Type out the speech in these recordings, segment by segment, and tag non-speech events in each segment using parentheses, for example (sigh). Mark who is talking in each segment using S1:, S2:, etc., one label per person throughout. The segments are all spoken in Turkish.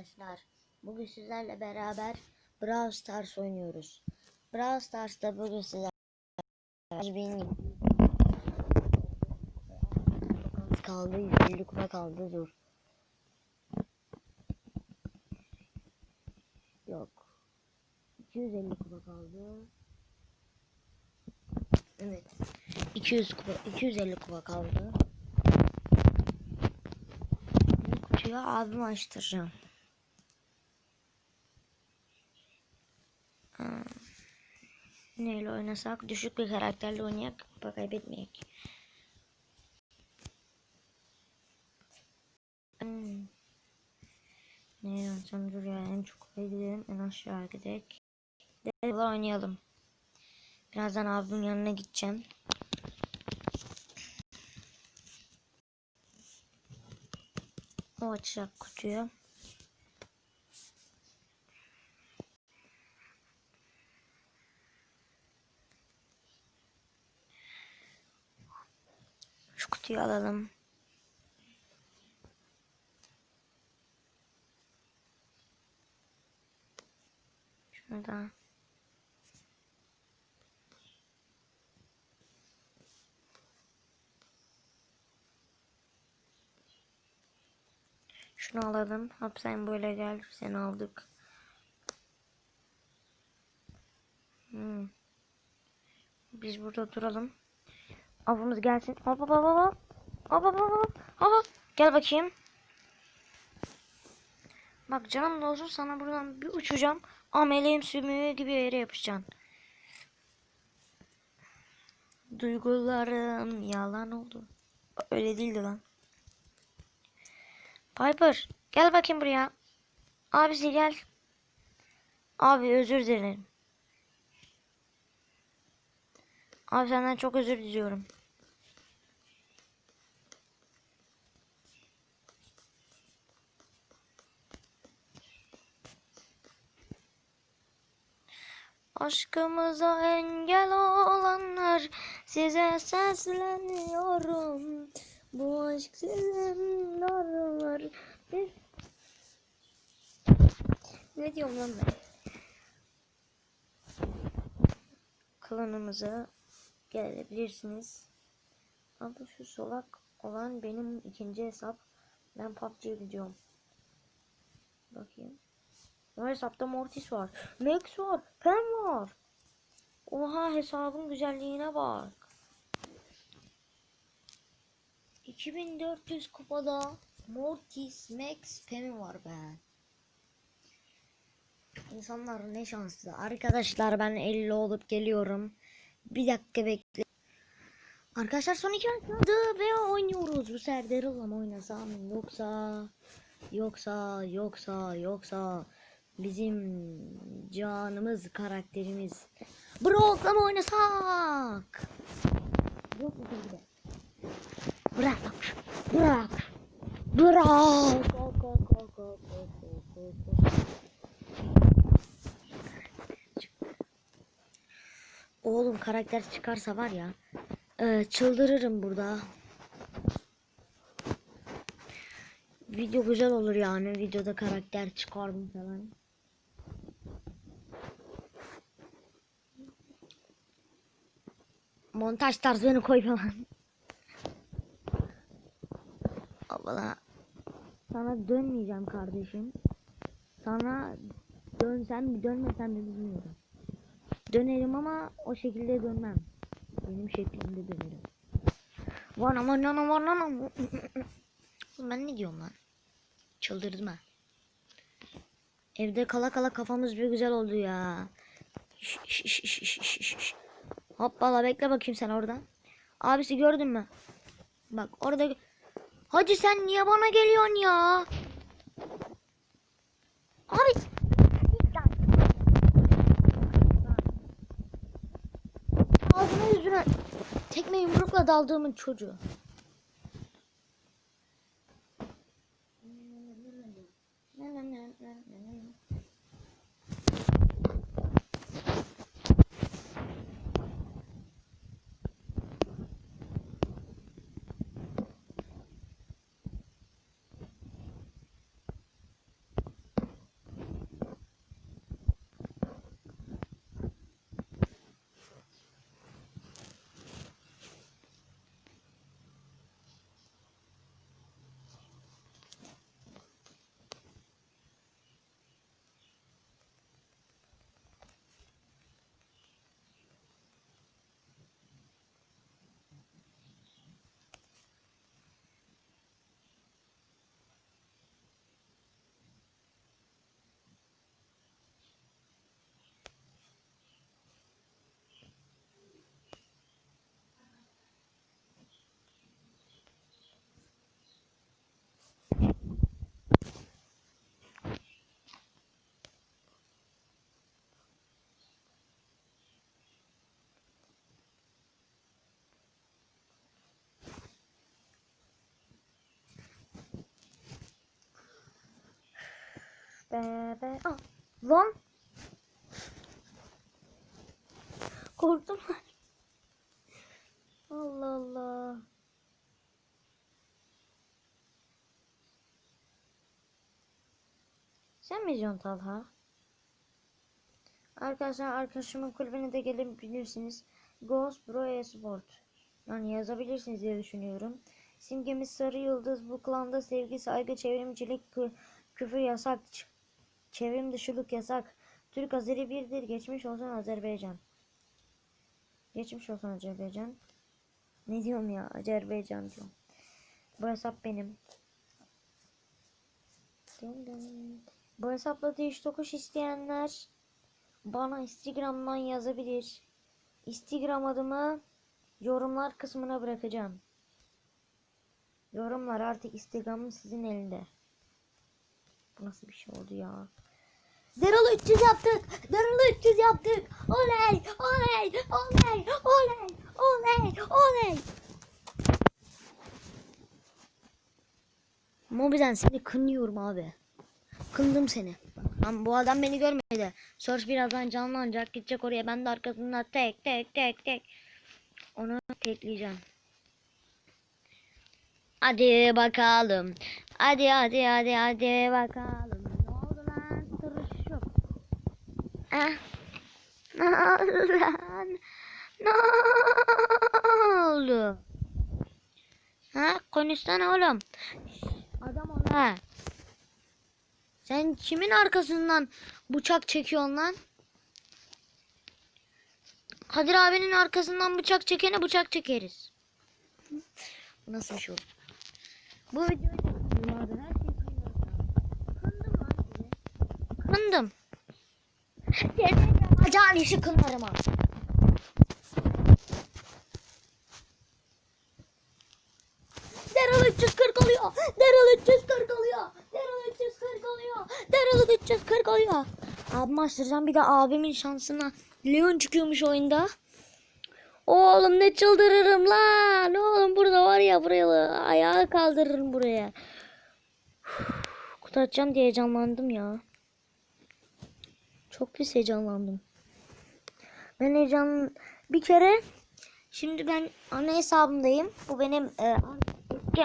S1: arkadaşlar. Bugün sizlerle beraber Brawl Stars oynuyoruz. Brawl Stars'ta bugün sizlerle bin kaldı 150 kupa kaldı dur. Yok. 250 kupa kaldı. Evet. 200 kupa 250 kupa kaldı. Kutuyu abime açtıracağım. Ha. Neyle oynasak? Düşük bir karakterle oynayak. Kupa kaybetmeyek. Hmm. Ne oynasam dur ya. En çok gidelim. En aşağı gidelim. Devla oynayalım. Birazdan abimin yanına gideceğim. O açacak kutuyu. Şu kutuyu alalım. Şunu da. Şunu alalım. Hop sen böyle gel. Seni aldık. Hmm. Biz burada duralım. Avımız gelsin. Hop hop hop hop. Hop hop hop hop. Gel bakayım. Bak canım da olsun sana buradan bir uçacağım. Ameleğim sümüğü gibi yere yapacaksın. Duygularım yalan oldu. Öyle değildi lan. Piper gel bakayım buraya. Abisi gel. Abi özür dilerim. Abi senden çok özür diliyorum. Aşkımıza engel olanlar size sesleniyorum. Bu aşk sizin. Bir... Ne diyorum lan ben? Klanımıza gelebilirsiniz. Ama şu solak olan benim ikinci hesap. Ben PUBG'ye gidiyorum. Bakayım. O hesapta Mortis var. Max var. Pen var. Oha hesabın güzelliğine bak. 2400 kupada Mortis Max Pem'i var be. İnsanlar ne şanslı. Arkadaşlar ben 50 olup geliyorum. Bir dakika bekle. Arkadaşlar son iki kaldı ve oynuyoruz. Bu sefer mı oynasam yoksa yoksa yoksa yoksa bizim canımız karakterimiz Brock'la mı oynasak? Yok mu tabii de? Bırak. Bırak. Bırak. Oğlum karakter çıkarsa var ya e, çıldırırım burada. Video güzel olur yani videoda karakter çıkardım falan. Montaj tarzını koy falan. Valla sana dönmeyeceğim kardeşim. Sana dönsem mi dönmesem mi bilmiyorum. Dönerim ama o şekilde dönmem. Benim şeklimde dönerim. Var ama nana var nana. Ben ne diyorum lan? Çıldırdım ha. Evde kala kala kafamız bir güzel oldu ya. Şş, şş, şş, şş. Hoppala bekle bakayım sen orada. Abisi gördün mü? Bak orada Hadi sen niye bana geliyorsun ya? Abi. git lan. Ağzına yüzüne tekme yumrukla daldığımın çocuğu. Bebe. Ah, lan. Korktum. Allah Allah. Sen mi diyorsun Talha? Arkadaşlar arkadaşımın kulübüne de gelebilirsiniz. Ghost Bro Esport. Yani yazabilirsiniz diye düşünüyorum. Simgemiz Sarı Yıldız. Bu klanda sevgi, saygı, çevrimcilik, kü- küfür yasak. Ç- Çevrim dışılık yasak. Türk Azeri birdir. Geçmiş olsun Azerbaycan. Geçmiş olsun Azerbaycan. Ne diyorum ya? Azerbaycan diyorum. Bu hesap benim. Bu hesapla değiş tokuş isteyenler bana Instagram'dan yazabilir. Instagram adımı yorumlar kısmına bırakacağım. Yorumlar artık Instagram'ın sizin elinde. Bu nasıl bir şey oldu ya? Deralı 300 yaptık. Deralı 300 yaptık. Oley! Oley! Oley! Oley! Oley! Oley! Mobi'den seni kınıyorum abi. Kındım seni. Ama bu adam beni görmedi. Search birazdan canlanacak. Gidecek oraya. Ben de arkasından tek tek tek tek. Onu tekleyeceğim. Hadi bakalım. Hadi hadi hadi hadi bakalım. Ne oldu lan? Tırışık. Eh. Ne oldu lan? Ne oldu? Ha konuşsana oğlum. Adam ol. Sen kimin arkasından bıçak çekiyorsun lan? Kadir abinin arkasından bıçak çekene bıçak çekeriz. Nasıl bir şey olur? Bu videoyu çekiyorum abi. Her şeyi kınıyorum. Kındım lan sizi. Kındım. Yapacağın işi kınarım ha. Daryl 340 oluyor. Daryl 340 oluyor. Daryl 340 oluyor. Daryl 340 oluyor. Abim açtıracağım bir de abimin şansına. Leon çıkıyormuş oyunda. Oğlum ne çıldırırım lan. Oğlum burada var ya buraya ayağı kaldırırım buraya. Açacağım diye heyecanlandım ya. Çok pis heyecanlandım. Ben heyecan bir kere şimdi ben ana hesabımdayım. Bu benim e, eski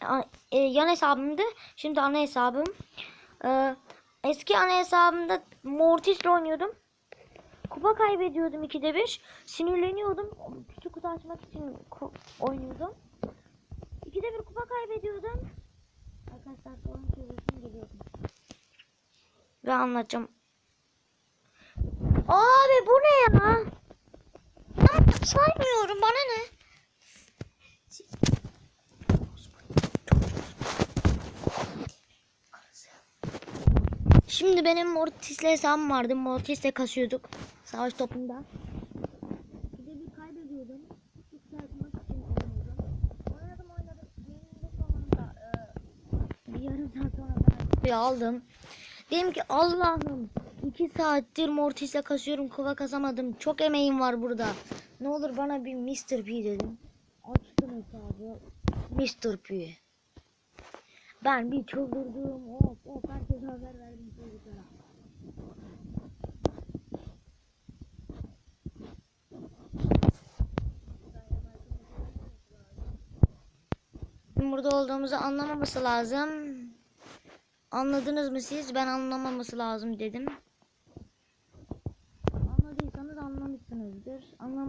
S1: a- e, yan hesabımdı. Şimdi ana hesabım. E, eski ana hesabımda Mortis'le oynuyordum. Kupa kaybediyordum ikide bir. Sinirleniyordum. Küçük kutu açmak için oynuyordum. İkide bir kupa kaybediyordum. Arkadaşlar sorun çözülsün geliyordum. Ve anlatacağım. Abi bu ne ya? Ben saymıyorum bana ne? Şimdi benim Mortis'le hesabım vardı. Mortis'le kasıyorduk. Savaş topunda. Bir bir kaybediyordum. Sonunda e, bir yarım saat sonra ben kupayı aldım. Dedim ki Allah'ım iki saattir Mortis'le kasıyorum kupa kasamadım. Çok emeğim var burada. Ne olur bana bir Mr. P dedim. Açtım hesabı. Mr. P. Ben bir çıldırdım. Of of herkese haber verdim çocuklara. Burada olduğumuzu anlamaması lazım. Anladınız mı siz? Ben anlamaması lazım dedim.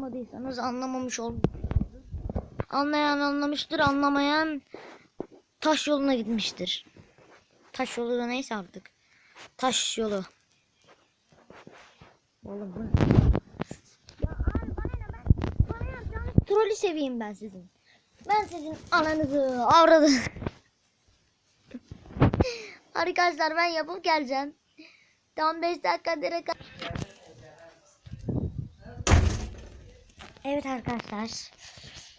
S1: Anlamadıysanız anlamamış olmuşsunuzdur. Anlayan anlamıştır, anlamayan taş yoluna gitmiştir. Taş yolu da neyse artık. Taş yolu. Oğlum bu trolü seveyim ben sizin. Ben sizin ananızı avradı. (laughs) Arkadaşlar ben yapıp geleceğim. Tam 5 dakika direkt. Evet arkadaşlar.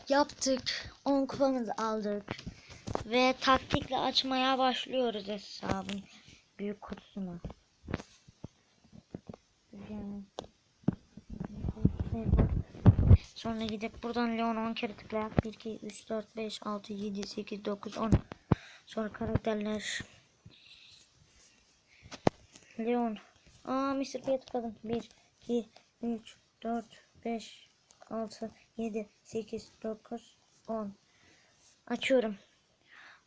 S1: Yaptık. 10 kupamızı aldık. Ve taktikle açmaya başlıyoruz hesabın büyük kutusunu. Sonra gidip buradan Leon 10 kere tıklayak. 1, 2, 3, 4, 5, 6, 7, 8, 9, 10. Sonra karakterler. Leon. Aa Mr. P'ye tıkladım. 1, 2, 3, 4, 5, 6, 7, 8, 9, 10. Açıyorum.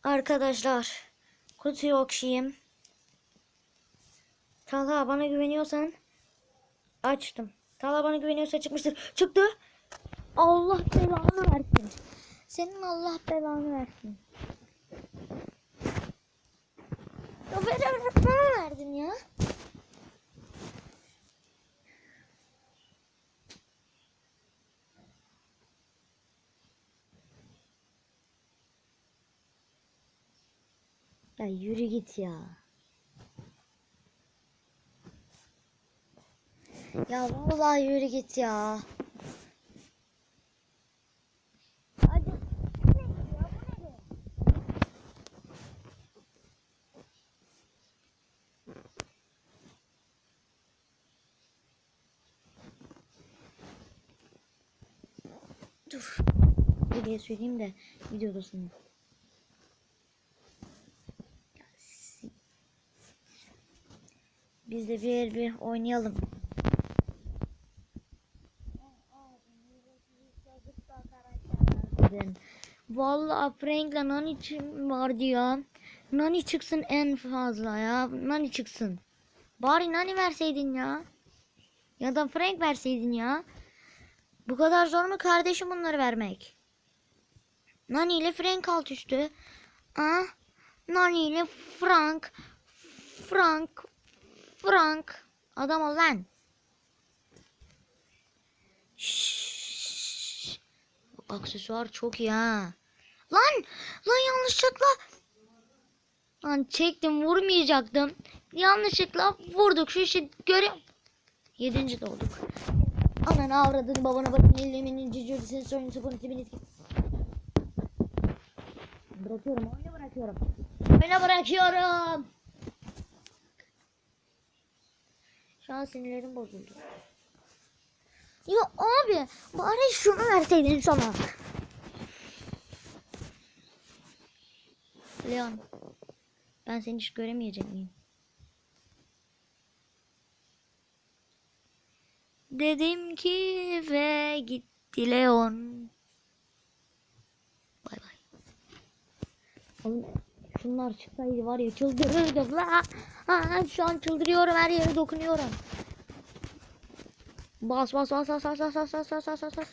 S1: Arkadaşlar. Kutuyu okşayayım. Talha bana güveniyorsan açtım. Talha bana güveniyorsa çıkmıştır. Çıktı. Allah belanı versin. Senin Allah belanı versin. Ya ver öğretmene verdin ya. Ya yürü git ya. Ya vallahi yürü git ya. Dur. Bir söyleyeyim de videodasın. Biz de bir bir oynayalım. Vallahi Frank'le Nani vardı ya. Nani çıksın en fazla ya. Nani çıksın. Bari Nani verseydin ya. Ya da Frank verseydin ya. Bu kadar zor mu kardeşim bunları vermek? Nani ile Frank alt üstü. Ah, Nani ile Frank. Frank. Frank. Adam ol lan. Şşş. Aksesuar çok iyi ha. Lan! Lan yanlışlıkla. Lan çektim vurmayacaktım. Yanlışlıkla vurduk. Şu işi görüyor. Yedinci de olduk. Ananı avradını babana bakın ellemenin cücürdüsünü soyunu konusu beni Bırakıyorum oyunu bırakıyorum. Oyunu bırakıyorum. Şu an sinirlerim bozuldu. Ya abi bari şunu verseydin sana. Leon. Ben seni hiç göremeyecek miyim? Dedim ki ve gitti Leon. Bay bay. Oğlum şunlar çıksaydı var ya çıldırırdım la. Ha, şu an çıldırıyorum her yere dokunuyorum. Bas bas bas bas bas bas bas bas bas bas bas.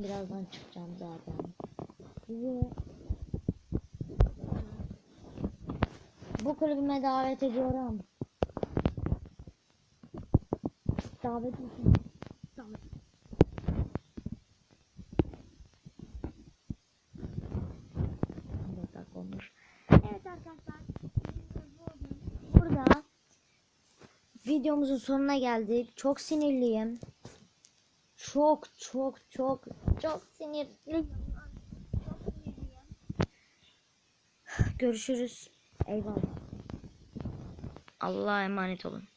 S1: Birazdan çıkacağım zaten. Sizi bu kulübüme davet ediyorum. Davet için. Davet. Dört dakika olmuş. Evet arkadaşlar. Burada videomuzun sonuna geldik. Çok sinirliyim. Çok çok çok çok sinirliyim. Görüşürüz. Eyvallah. Allah'a emanet olun.